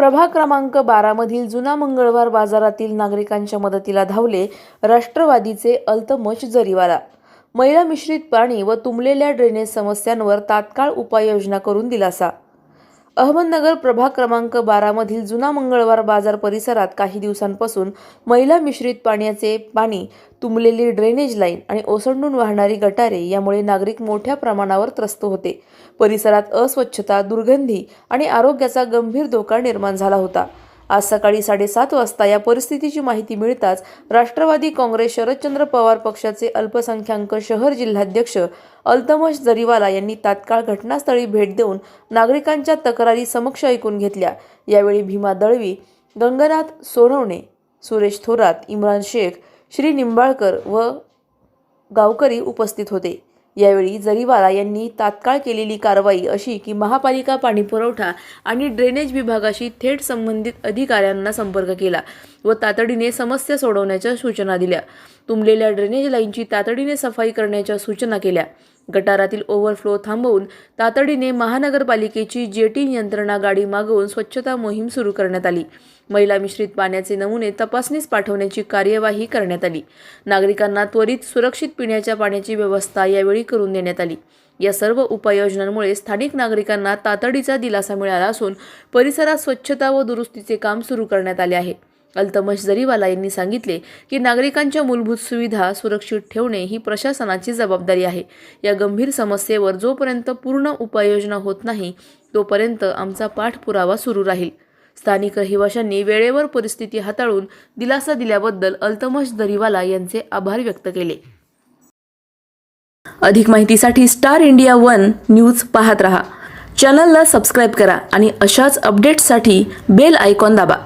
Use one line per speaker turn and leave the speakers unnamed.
प्रभाग क्रमांक बारामधील जुना मंगळवार बाजारातील नागरिकांच्या मदतीला धावले राष्ट्रवादीचे अल्तमश जरीवाला. महिला मिश्रित पाणी व तुंबलेल्या ड्रेनेज समस्यांवर तात्काळ उपाययोजना करून दिलासा. अहमदनगर प्रभाग क्रमांक बारामधील जुना मंगळवार बाजार परिसरात काही दिवसांपासून महिला मिश्रित पाण्याचे पाणी तुंबलेली ड्रेनेज लाईन आणि ओसंडून वाहणारी गटारे यामुळे नागरिक मोठ्या प्रमाणावर त्रस्त होते. परिसरात अस्वच्छता दुर्गंधी आणि आरोग्याचा गंभीर धोका निर्माण झाला होता. आज सकाळी साडेसात वाजता या परिस्थितीची माहिती मिळताच राष्ट्रवादी काँग्रेस शरदचंद्र पवार पक्षाचे अल्पसंख्याक शहर जिल्हाध्यक्ष अल्तमश जरीवाला यांनी तात्काळ घटनास्थळी भेट देऊन नागरिकांच्या तक्रारी समक्ष ऐकून घेतल्या. यावेळी भीमा दळवी गंगनाथ सोनवणे सुरेश थोरात इम्रान शेख श्री निंबाळकर व गावकरी उपस्थित होते. यावेळी जरीवाला यांनी तात्काळ केलेली कारवाई अशी की महापालिका पाणीपुरवठा आणि ड्रेनेज विभागाशी थेट संबंधित अधिकाऱ्यांना संपर्क केला व तातडीने समस्या सोडवण्याच्या सूचना दिल्या. तुंबलेल्या ड्रेनेज लाईनची तातडीने सफाई करण्याच्या सूचना केल्या. गटारातील ओव्हरफ्लो थांबवून तातडीने महानगरपालिकेची जेटी यंत्रणा गाडी मागवून स्वच्छता मोहीम सुरू करण्यात आली. महिला मिश्रित पाण्याचे नमुने तपासणीस पाठवण्याची कार्यवाही करण्यात आली. नागरिकांना त्वरित सुरक्षित पिण्याच्या पाण्याची व्यवस्था यावेळी करून देण्यात आली. या सर्व उपाययोजनांमुळे स्थानिक नागरिकांना तातडीचा दिलासा मिळाला असून परिसरात स्वच्छता व दुरुस्तीचे काम सुरू करण्यात आले आहे. अल्तमश जरीवाला यांनी सांगितले की नागरिकांच्या मूलभूत सुविधा सुरक्षित ठेवणे ही प्रशासनाची जबाबदारी आहे. या गंभीर समस्येवर जोपर्यंत पूर्ण उपाययोजना होत नाही तोपर्यंत आमचा पाठपुरावा सुरू राहील. स्थानिक रहिवाशांनी वेळेवर परिस्थिती हाताळून दिलासा दिल्याबद्दल अल्तमश दरीवाला यांचे आभार व्यक्त केले. अधिक माहितीसाठी स्टार इंडिया वन न्यूज पाहत रहा. चॅनलला सबस्क्राईब करा आणि अशाच अपडेट्ससाठी बेल आयकॉन दाबा.